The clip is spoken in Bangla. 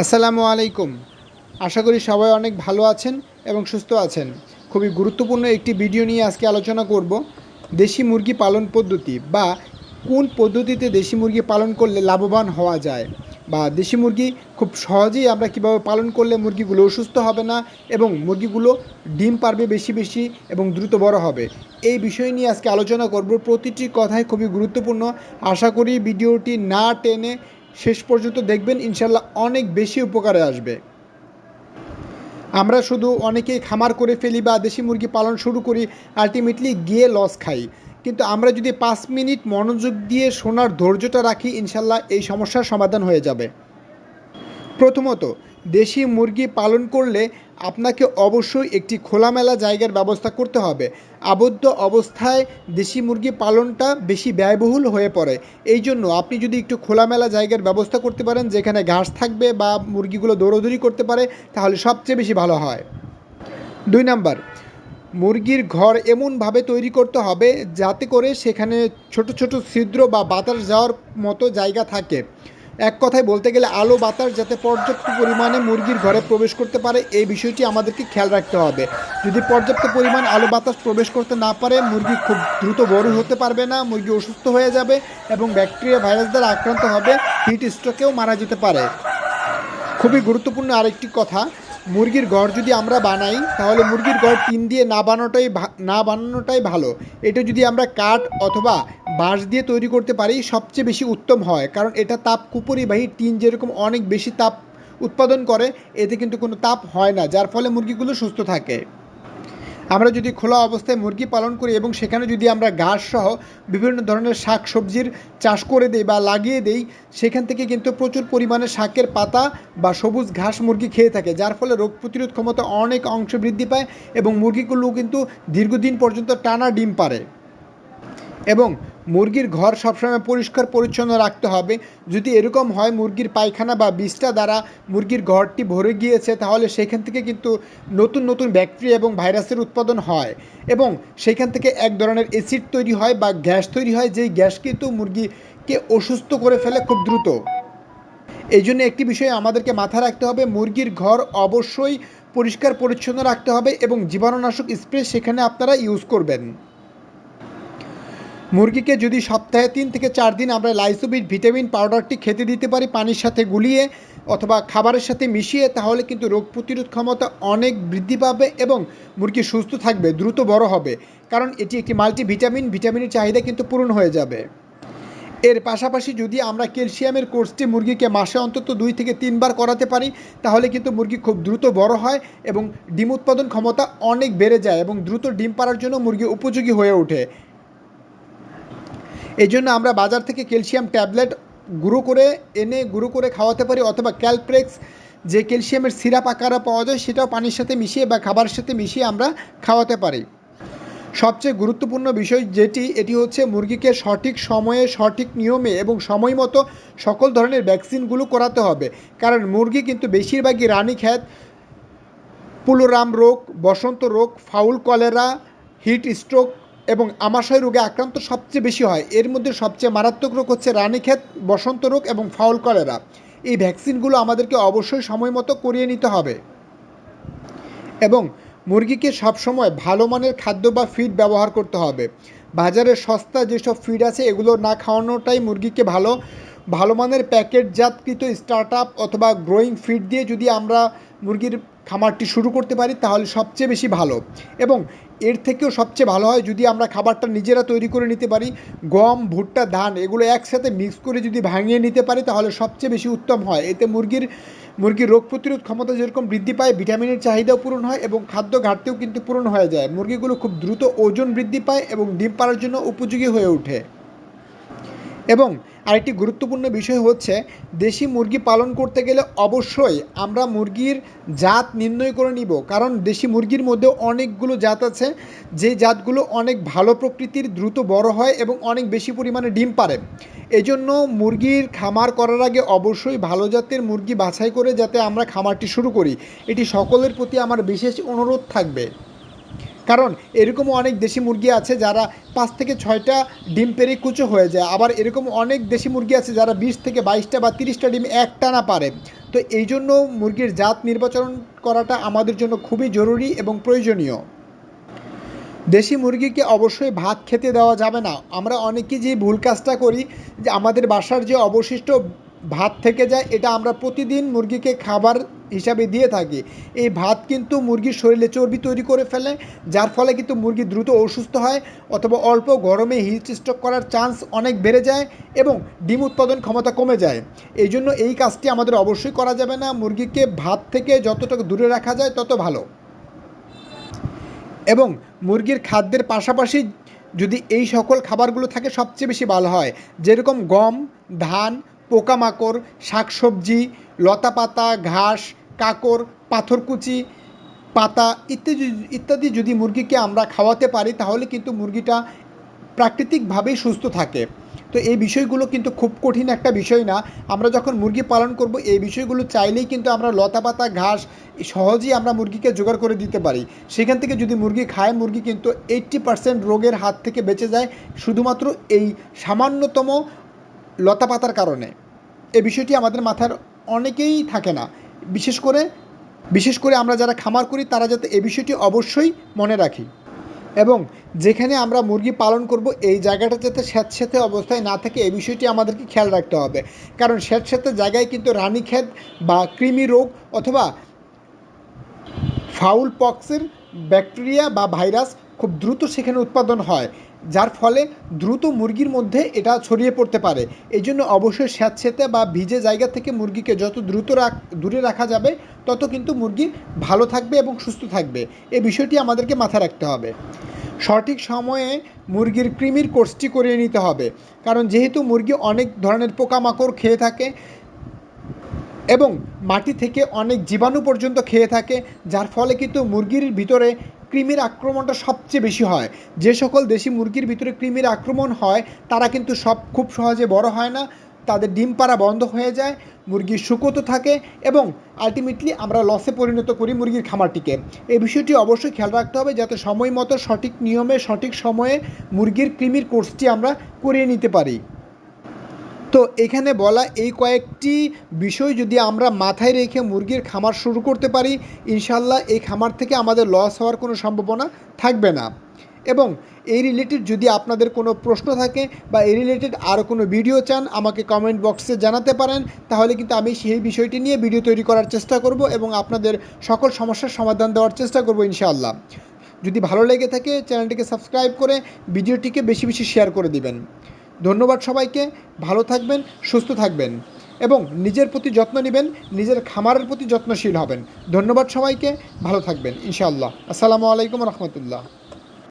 আসসালামু আলাইকুম। আশা করি সবাই অনেক ভালো আছেন এবং সুস্থ আছেন। খুবই গুরুত্বপূর্ণ একটি ভিডিও নিয়ে আজকে আলোচনা করব, দেশি মুরগি পালন পদ্ধতি বা কোন পদ্ধতিতে দেশি মুরগি পালন করলে লাভবান হওয়া যায় বা দেশি মুরগি খুব সহজেই আমরা কীভাবে পালন করলে মুরগিগুলো অসুস্থ হবে না এবং মুরগিগুলো ডিম পারবে বেশি বেশি এবং দ্রুত বড় হবে। এই বিষয় নিয়ে আজকে আলোচনা করব। প্রতিটি কথাই খুবই গুরুত্বপূর্ণ। আশা করি ভিডিওটি না টেনে শেষ পর্যন্ত দেখবেন ইনশাল্লাহ অনেক বেশি উপকারে আসবে। আমরা শুধু অনেকেই খামার করে ফেলি বা দেশি মুরগি পালন শুরু করি আলটিমেটলি গিয়ে লস খাই। কিন্তু আমরা যদি পাঁচ মিনিট মনোযোগ দিয়ে শোনার ধৈর্যটা রাখি, ইনশাল্লাহ এই সমস্যার সমাধান হয়ে যাবে। প্রথমত, দেশি মুরগি পালন করলে আপনাকে অবশ্যই একটি খোলামেলা জায়গার ব্যবস্থা করতে হবে। আবদ্ধ অবস্থায় দেশি মুরগি পালনটা বেশি ব্যয়বহুল হয়ে পড়ে। এই জন্য আপনি যদি একটু খোলামেলা জায়গার ব্যবস্থা করতে পারেন, যেখানে ঘাস থাকবে বা মুরগিগুলো দৌড়দৌড়ি করতে পারে, তাহলে সবচেয়ে বেশি ভালো হয়। দুই নাম্বার, মুরগির ঘর এমনভাবে তৈরি করতে হবে, যাতে করে সেখানে ছোট ছোট ছিদ্র বা বাতাস যাওয়ার মতো জায়গা থাকে। এক কথায় বলতে গেলে আলো, বাতাস যাতে পর্যাপ্ত পরিমাণে মুরগির ঘরে প্রবেশ করতে পারে, এই বিষয়টি আমাদেরকে খেয়াল রাখতে হবে। যদি পর্যাপ্ত পরিমাণ আলো, বাতাস প্রবেশ করতে না পারে, মুরগি খুব দ্রুত বড় হতে পারবে না, মুরগি অসুস্থ হয়ে যাবে এবং ব্যাকটেরিয়া ভাইরাস দ্বারা আক্রান্ত হবে, হিট স্ট্রোকেও মারা যেতে পারে। খুবই গুরুত্বপূর্ণ আরেকটি কথা মুরগির ঘর যদি আমরা বানাই, তাহলে মুরগির ঘর টিন দিয়ে না বানানোটাই না বানানোটাই ভালো। এটা যদি আমরা কাঠ অথবা বাঁশ দিয়ে তৈরি করতে পারি, সবচেয়ে বেশি উত্তম হয়। কারণ এটা তাপ কুপরিবাহী টিন যেরকম অনেক বেশি তাপ উৎপাদন করে, এতে কিন্তু কোনো তাপ হয় না, যার ফলে মুরগিগুলো সুস্থ থাকে। আমরা যদি খোলা অবস্থায় মুরগি পালন করি এবং সেখানে যদি আমরা ঘাস সহ বিভিন্ন ধরনের শাক সবজির চাষ করে দেই বা লাগিয়ে দেই, সেখান থেকে কিন্তু প্রচুর পরিমাণে শাকের পাতা বা সবুজ ঘাস মুরগি খেয়ে থাকে, যার ফলে রোগ প্রতিরোধ ক্ষমতা অনেক অংশ বৃদ্ধি পায় এবং মুরগিগুলো কিন্তু দীর্ঘদিন পর্যন্ত টানা ডিম পারে এবং মুরগির ঘর সবসময় পরিষ্কার, পরিচ্ছন্ন রাখতে হবে। যদি এরকম হয় মুরগির পায়খানা বা বিষটা দ্বারা মুরগির ঘরটি ভরে গিয়েছে, তাহলে সেখান থেকে কিন্তু নতুন নতুন ব্যাকটেরিয়া এবং ভাইরাসের উৎপাদন হয় এবং সেখান থেকে এক ধরনের অ্যাসিড তৈরি হয় বা গ্যাস তৈরি হয়, যেই গ্যাস কিন্তু মুরগিকে অসুস্থ করে ফেলে খুব দ্রুত। এই জন্য একটি বিষয় আমাদেরকে মাথায় রাখতে হবে, মুরগির ঘর অবশ্যই পরিষ্কার, পরিচ্ছন্ন রাখতে হবে এবং জীবাণুনাশক স্প্রে সেখানে আপনারা ইউজ করবেন। মুরগিকে যদি সপ্তাহে তিন থেকে চার দিন আমরা লাইসোবিট, ভিটামিন, পাউডারটি খেতে দিতে পারি পানির সাথে গুলিয়ে অথবা খাবারের সাথে মিশিয়ে, তাহলে কিন্তু রোগ প্রতিরোধ ক্ষমতা অনেক বৃদ্ধি পাবে এবং মুরগি সুস্থ থাকবে, দ্রুত বড় হবে। কারণ এটি একটি মাল্টি ভিটামিন ভিটামিনের চাহিদা কিন্তু পূরণ হয়ে যাবে। এর পাশাপাশি যদি আমরা ক্যালসিয়ামের কোর্সটি মুরগিকে মাসে অন্তত দুই থেকে তিনবার করাতে পারি, তাহলে কিন্তু মুরগি খুব দ্রুত বড় হয় এবং ডিম উৎপাদন ক্ষমতা অনেক বেড়ে যায় এবং দ্রুত ডিম পাড়ার জন্য মুরগি উপযোগী হয়ে ওঠে। এই জন্য আমরা বাজার থেকে ক্যালসিয়াম ট্যাবলেট গুঁড়ো করে এনে গুঁড়ো করে খাওয়াতে পারি, অথবা ক্যালপ্রেক্স যে ক্যালসিয়ামের সিরাপ আকারে পাওয়া যায় সেটাও পানির সাথে মিশিয়ে বা খাবারের সাথে মিশিয়ে আমরা খাওয়াতে পারি। সবচেয়ে গুরুত্বপূর্ণ বিষয় যেটি, এটি হচ্ছে মুরগিকে সঠিক সময়ে সঠিক নিয়মে এবং সময় মতো সকল ধরনের ভ্যাকসিনগুলো করাতে হবে। কারণ মুরগি কিন্তু বেশিরভাগই রানীক্ষেত পুলোরাম রোগ, বসন্ত রোগ, ফাউল কলেরা, হিট স্ট্রোক এবং আমাশয় রোগে আক্রান্ত সবচেয়ে বেশি হয়। এর মধ্যে সবচেয়ে মারাত্মক রোগ হচ্ছে রানীক্ষেত, বসন্ত রোগ এবং ফাউল কলেরা। এই ভ্যাকসিনগুলো আমাদেরকে অবশ্যই সময় মতো করিয়ে নিতে হবে। এবং মুরগিকে সবসময় ভালো মানের খাদ্য বা ফিড ব্যবহার করতে হবে। বাজারে সস্তা যেসব ফিড আছে, এগুলো না খাওয়ানোটাই মুরগিকে ভালো ভালো মানের প্যাকেটজাতকৃত স্টার্ট আপ অথবা গ্রোয়িং ফিড দিয়ে যদি আমরা মুরগির খামারটি শুরু করতে পারি তাহলে সবচেয়ে বেশি ভালো। এবং এর থেকেও সবচেয়ে ভালো হয় যদি আমরা খাবারটা নিজেরা তৈরি করে নিতে পারি। গম, ভুট্টা, ধান এগুলো একসাথে মিক্স করে যদি ভাঙিয়ে নিতে পারি তাহলে সবচেয়ে বেশি উত্তম হয়। এতে মুরগির মুরগির রোগ প্রতিরোধ ক্ষমতা যেরকম বৃদ্ধি পায়, ভিটামিনের চাহিদাও পূরণ হয় এবং খাদ্য ঘাটতিও কিন্তু পূরণ হয়ে যায়। মুরগিগুলো খুব দ্রুত ওজন বৃদ্ধি পায় এবং ডিম পাড়ার জন্য উপযোগী হয়ে ওঠে। এবং আরেকটি গুরুত্বপূর্ণ বিষয় হচ্ছে, দেশি মুরগি পালন করতে গেলে অবশ্যই আমরা মুরগির জাত নির্ণয় করে নিব। কারণ দেশি মুরগির মধ্যে অনেকগুলো জাত আছে, যে জাতগুলো অনেক ভালো প্রকৃতির, দ্রুত বড় হয় এবং অনেক বেশি পরিমাণে ডিম পারে এজন্য মুরগির খামার করার আগে অবশ্যই ভালো জাতের মুরগি বাছাই করে যাতে আমরা খামারটি শুরু করি। এটি সকলের প্রতি আমার বিশেষ অনুরোধ থাকবে। কারণ এরকমও অনেক দেশি মুরগি আছে যারা পাঁচ থেকে ছয়টা ডিম পেরে কুচো হয়ে যায়। আবার এরকম অনেক দেশি মুরগি আছে যারা বিশ থেকে বাইশটা বা তিরিশটা ডিম একটানা পারে। তো এই জন্য মুরগির জাত নির্বাচন করাটা আমাদের জন্য খুবই জরুরি এবং প্রয়োজনীয়। দেশি মুরগিকে অবশ্যই ভাত খেতে দেওয়া যাবে না। আমরা অনেকে যে ভুল কাজটা করি যে আমাদের বাসার যে অবশিষ্ট ভাত থেকে যায়, এটা আমরা প্রতিদিন মুরগিকে খাবার হিসাবে দিয়ে থাকি। এই ভাত কিন্তু মুরগির শরীরে চর্বি তৈরি করে ফেলে, যার ফলে কিন্তু মুরগি দ্রুত অসুস্থ হয় অথবা অল্প গরমে হিট করার চান্স অনেক বেড়ে যায় এবং ডিম উৎপাদন ক্ষমতা কমে যায়। এই জন্য এই কাজটি আমাদের অবশ্যই করা যাবে না, মুরগিকে ভাত থেকে যতটুকু দূরে রাখা যায় তত ভালো। এবং মুরগির খাদ্যের পাশাপাশি যদি এই সকল খাবারগুলো থাকে, সবচেয়ে বেশি ভালো হয়। যেরকম গম, ধান পোকামাকড়, শাকসবজি, লতাপাতা, ঘাস কাকর পাথরকুচি, পাতা ইত্যাদি ইত্যাদি যদি মুরগিকে আমরা খাওয়াতে পারি, তাহলে কিন্তু মুরগিটা প্রাকৃতিকভাবেই সুস্থ থাকে। তো এই বিষয়গুলো কিন্তু খুব কঠিন একটা বিষয় না। আমরা যখন মুরগি পালন করব, এই বিষয়গুলো চাইলেই কিন্তু আমরা লতাপাতা, ঘাস সহজেই আমরা মুরগিকে জোগাড় করে দিতে পারি। সেখান থেকে যদি মুরগি খায়, মুরগি কিন্তু এইট্টি পার্সেন্ট রোগের হাত থেকে বেঁচে যায়। শুধুমাত্র এই সামান্যতম লতাপাতার কারণে। এই বিষয়টি আমাদের মাথার অনেকেই থাকে না। বিশেষ করে বিশেষ করে আমরা যারা খামার করি, তারা যাতে এই বিষয়টি অবশ্যই মনে রাখি। এবং যেখানে আমরা মুরগি পালন করব, এই জায়গাটা যাতে স্যাঁতস্যাঁতে অবস্থায় না থাকে এই বিষয়টি আমাদেরকে খেয়াল রাখতে হবে। কারণ স্যাঁতস্যাঁতে জায়গায় কিন্তু রানীক্ষেত বা কৃমি রোগ অথবা ফাউল পক্সের ব্যাকটেরিয়া বা ভাইরাস খুব দ্রুত সেখানে উৎপাদন হয়, যার ফলে দ্রুত মুরগির মধ্যে এটা ছড়িয়ে পড়তে পারে। এই জন্য অবশ্যই স্যাঁতস্যাঁতে বা ভিজে জায়গা থেকে মুরগিকে যত দ্রুত রাখ, দূরে রাখা যাবে, তত কিন্তু মুরগি ভালো থাকবে এবং সুস্থ থাকবে। এই বিষয়টি আমাদেরকে মাথায় রাখতে হবে। সঠিক সময়ে মুরগির কৃমির কোর্সটি করিয়ে নিতে হবে। কারণ যেহেতু মুরগি অনেক ধরনের পোকামাকড় খেয়ে থাকে এবং মাটি থেকে অনেক জীবাণু পর্যন্ত খেয়ে থাকে, যার ফলে কিন্তু মুরগির ভিতরে কৃমির আক্রমণটা সবচেয়ে বেশি হয়। যে সকল দেশি মুরগির ভিতরে কৃমির আক্রমণ হয়, তারা কিন্তু সব খুব সহজে বড় হয় না, তাদের ডিম পাড়া বন্ধ হয়ে যায় মুরগি শুকোতে থাকে এবং আলটিমেটলি আমরা লসে পরিণত করি মুরগির খামারটিকে। এই বিষয়টি অবশ্যই খেয়াল রাখতে হবে যাতে সময় মতো সঠিক নিয়মে, সঠিক সময়ে মুরগির কৃমির কোর্সটি আমরা করিয়ে নিতে পারি। তো এখানে বলা এই কয়েকটি বিষয় যদি আমরা মাথায় রেখে মুরগির খামার শুরু করতে পারি ইনশাল্লাহ এই খামার থেকে আমাদের লস হওয়ার কোনো সম্ভাবনা থাকবে না। এবং এই রিলেটেড যদি আপনাদের কোনো প্রশ্ন থাকে বা এই রিলেটেড আরও কোনো ভিডিও চান, আমাকে কমেন্ট বক্সে জানাতে পারেন। তাহলে কিন্তু আমি সেই বিষয়টি নিয়ে ভিডিও তৈরি করার চেষ্টা করব এবং আপনাদের সকল সমস্যার সমাধান দেওয়ার চেষ্টা করব ইনশাআল্লাহ। যদি ভালো লেগে থাকে চ্যানেলটিকে সাবস্ক্রাইব করে ভিডিওটিকে বেশি বেশি শেয়ার করে দিবেন। ধন্যবাদ সবাইকে, ভালো থাকবেন, সুস্থ থাকবেন এবং নিজের প্রতি যত্ন নেবেন, নিজের খামারের প্রতি যত্নশীল হবেন। ধন্যবাদ সবাইকে, ভালো থাকবেন, ইনশাআল্লাহ। আসসালামু আলাইকুম রহমতুল্লাহ।